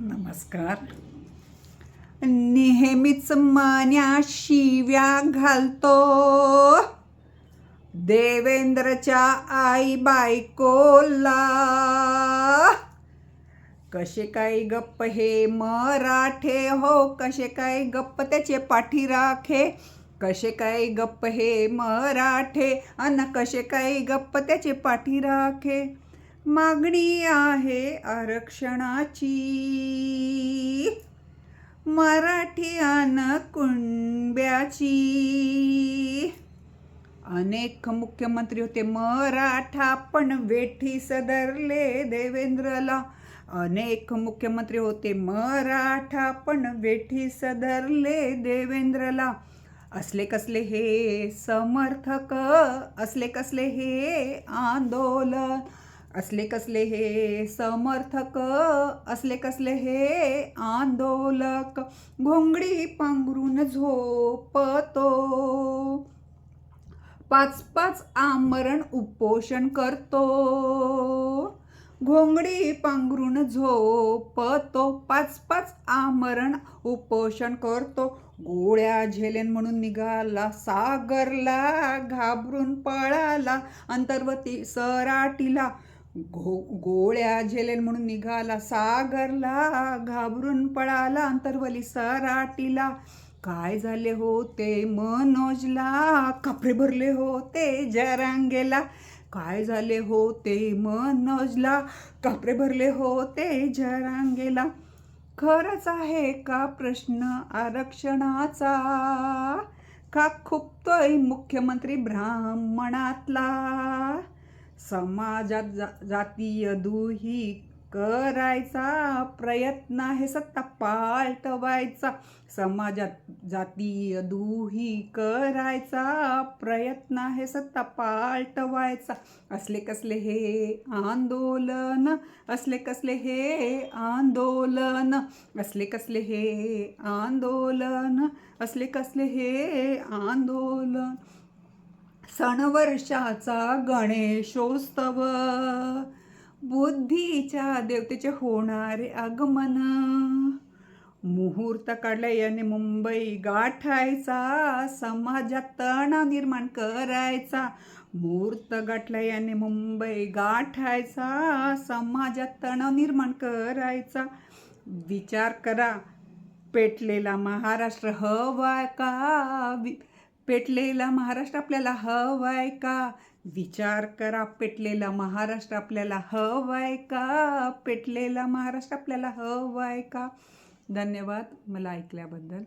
नमस्कार. नेहमीच मान्या शिव्या घालतो. देवेंद्रच्या आई बायकोला कसे काय गप्प हे मराठे? हो कसे काय गप्प त्याचे पाठी राखे कसे काय गप्प हे मराठे? अन कसे काय गप्प त्याचे पाठी राखे मागणी आहे आरक्षणाची. मराठी अन अनेक मुख्यमंत्री होते मराठा पण वेठी सदरले देवेंद्रला. अनेक मुख्यमंत्री होते मराठा पण वेठी सदरले देवेंद्रला. असले कसले हे समर्थक असले कसले हे आंदोलन. असले कसले हे समर्थक असले कसले हे आंदोलक. घोंगडी पांघरून झोपतो. पाच पाच आमरण उपोषण करतो. घोंगडी पांघरून झोपतो. पाच पाच आमरण उपोषण करतो. गोळ्या झेलेन म्हणून निघाला सागरला घाबरून पळाला अंतर्वती सराटीला. घो गोळ्या झेलेल म्हणून निघाला. सागरला घाबरून पळाला अंतर्वली सराटीला. काय झाले होते? मनोजला कपडे भरले होते जरांगेला. काय झाले होते? मनोजला कपडे भरले होते जरांगेला. खरंच आहे का प्रश्न आरक्षणाचा? का खुपतोय मुख्यमंत्री ब्राह्मणातला? समाजात जा जातीय दुही करायचा प्रयत्न आहे सत्ता पालटवायचा. समाजात जातीय दुही करायचा प्रयत्न आहे सत्ता पालटवायचा. असले कसले हे आंदोलन असले कसले हे आंदोलन असले कसले हे आंदोलन असले कसले हे आंदोलन. सणवर्षाचा गणेशोत्सव. बुद्धीच्या देवतेचे होणारे आगमन. मुहूर्त काढला याने मुंबई गाठायचा समाजात तणाव निर्माण करायचा. मुहूर्त गाठला याने मुंबई गाठायचा समाजात तणाव निर्माण करायचा. विचार करा पेटलेला महाराष्ट्र हवा का? वि पेटलेला महाराष्ट्र आपल्याला हवाय का? विचार करा पेटलेला महाराष्ट्र आपल्याला हवाय का? पेटलेला महाराष्ट्र आपल्याला हवाय का? धन्यवाद. मला ऐकल्याबद्दल